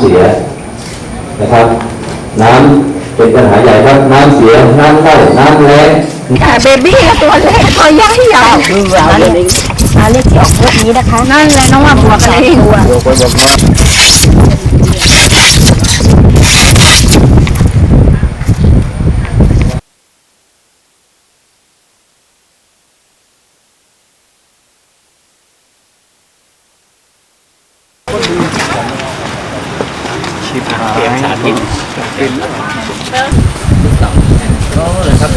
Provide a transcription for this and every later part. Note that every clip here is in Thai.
ำเสียนะครับ น้ำเป็นปัญหาใหญ่ครับน้ำเสียน้ำเน่าน้ำแล้งค่ะเบบี้ก็ตัวเล็กตัวใหญ่ใหญ่มาเล็กมาเล็กที่ออกพวกนี้นะคะ นั่นแหละน้องว่าบวกอะไรตัว ชิมหายเตรียมสาธิตเป็นก็เลยครับ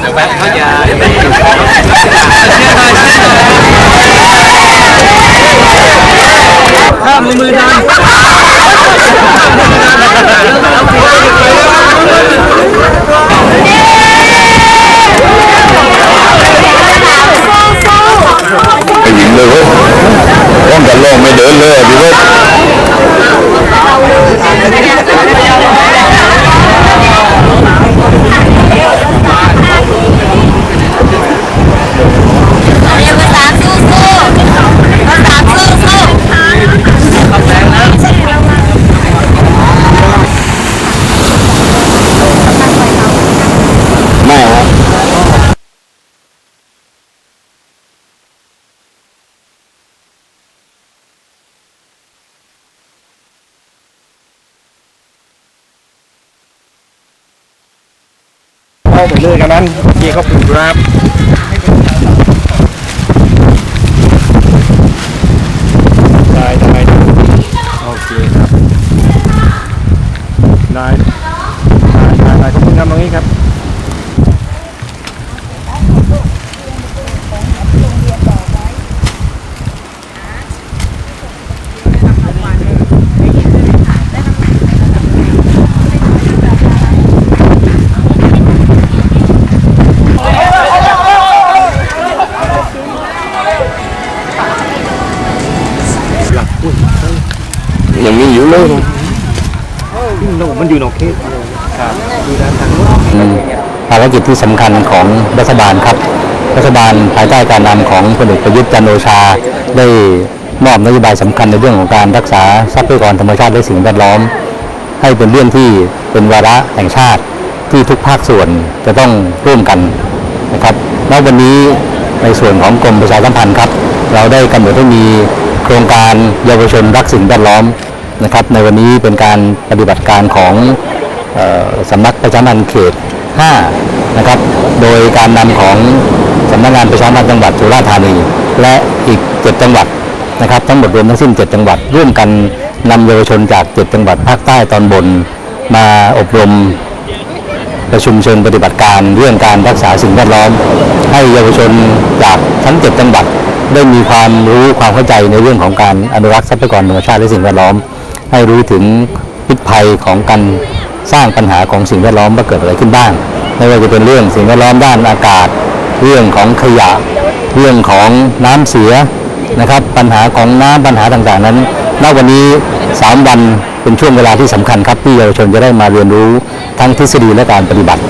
เดี๋ยวแป๊บเขาจะ ไปหญิงเลยเว้ยร้องกันร้องไม่เดินเลยอะพี่เว้ย เรียนภาษาสู้สู้ภาษาสู้สู้ ไม่ครับ เข้าไปเลยกันนั้นเกี่ยวกับปลูครับได้ได้โอเคครับได้ได้ได้ขอบคุณครับตรงนี้ครับ ยังมีอยู่เลยนมันอยู่นอกเขตครับดูด้านทางนู้นอืมภารกิจที่สำคัญของรัฐบาลครับ รัฐบาลภายใต้การนำของพลเอกประยุทธ์จันทร์โอชา ได้มอบนโยบายสำคัญในเรื่องของการรักษาทรัพยากรธรรมชาติและสิ่งแวดล้อม ให้เป็นเรื่องที่เป็นวาระแห่งชาติที่ทุกภาคส่วนจะต้องร่วมกันนะครับณวันนี้ในส่วนของกรมประชาสัมพันธ์ครับ เราได้กำหนดให้มีโครงการเยาวชนรักสิ่งแวดล้อม นะครับ ในวันนี้เป็นการปฏิบัติการของออสำนักประชาพันธ์เขต 5 นะครับ โดยการนำของสำนักงานประชาพันธ์จังหวัดสุราษฎร์ธานี และอีก 7 จังหวัดนะครับ ทั้งหมดรวมทั้งสิ้น 7 จังหวัด ร่วมกันนำเยาวชนจาก 7 จังหวัดภาคใต้ตอนบน มาอบรมประชุมเชิงปฏิบัติการเรื่องการรักษาสิ่งแวดล้อม ให้เยาวชนจากทั้งเจ็ดจังหวัดได้มีความรู้ความเข้าใจในเรื่องของการอนุรักษ์ทรัพยากรธรรมชาติและสิ่งแวดล้อม ให้รู้ถึงพิษภัยของการสร้างปัญหาของสิ่งแวดล้อมว่าเกิดอะไรขึ้นบ้าง ไม่ว่าจะเป็นเรื่องสิ่งแวดล้อมด้านอากาศ เรื่องของขยะ เรื่องของน้ำเสียนะครับ ปัญหาของน้ำปัญหาต่างๆ นั้นณวันนี้ 3 วันเป็นช่วงเวลาที่สำคัญครับที่เยาวชนจะได้มาเรียนรู้ทั้งทฤษฎีและการปฏิบัติ